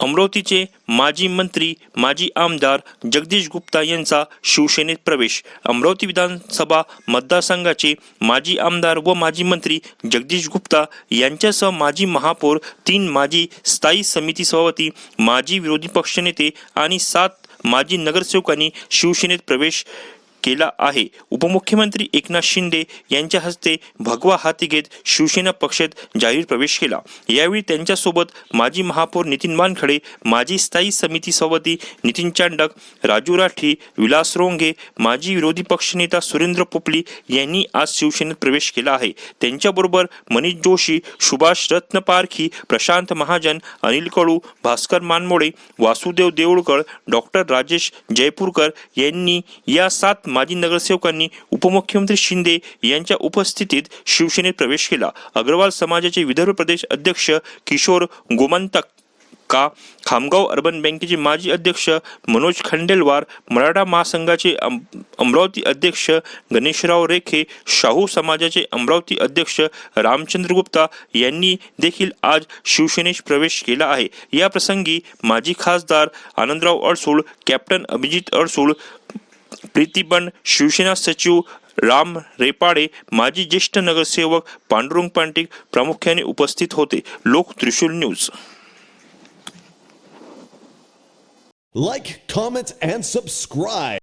अमरावतीचे माजी मंत्री माजी आमदार जगदीश गुप्ता यांचा शिवसेनेत प्रवेश. अमरावती विधानसभा मतदारसंघाचे माजी आमदार व माजी मंत्री जगदीश गुप्ता यांच्यासह माजी महापौर तीन माजी स्थायी समिती सभापती माजी विरोधी पक्षनेते आणि सात माजी नगरसेवकांनी शिवसेनेत प्रवेश केला आहे. उपमुख्यमंत्री एकनाथ शिंदे यांच्या हस्ते भगवा हाती घेत शिवसेना पक्षात जाहीर प्रवेश केला. यावेळी त्यांच्यासोबत माजी महापौर नितीन वानखडे माजी स्थायी समिती सभापती नितीन चांडक राजू राठी विलास रोंगे माजी विरोधी पक्षनेता सुरेंद्र पोपली यांनी आज शिवसेनेत प्रवेश केला आहे. त्यांच्याबरोबर मनीष जोशी सुभाष रत्न पारखी प्रशांत महाजन अनिल कडू भास्कर मानमोडे वासुदेव देऊळकर डॉक्टर राजेश जयपूरकर यांनी या सात माजी नगरसेवकांनी उपमुख्यमंत्री शिंदे यांच्या उपस्थितीत शिवसेनेत प्रवेश केला. अग्रवाल समाजाचे विदर्भ प्रदेश अध्यक्ष किशोर गोमंतक का खामगाव अर्बन बँकेचे माजी अध्यक्ष मनोज खंडेलवार मराठा महासंघाचे अम- अमरावती अध्यक्ष गणेशराव रेखे शाहू समाजाचे अमरावती अध्यक्ष रामचंद्र गुप्ता यांनी देखील आज शिवसेनेत प्रवेश केला आहे. या प्रसंगी माजी खासदार आनंदराव अडसूळ कॅप्टन अभिजित अडसूळ प्रीतीबन शिवसेना सचिव राम रेपाडे माजी ज्येष्ठ नगरसेवक पांडुरंग पांटिक प्रामुख्याने उपस्थित होते. Lok Trishul news. Like comment and subscribe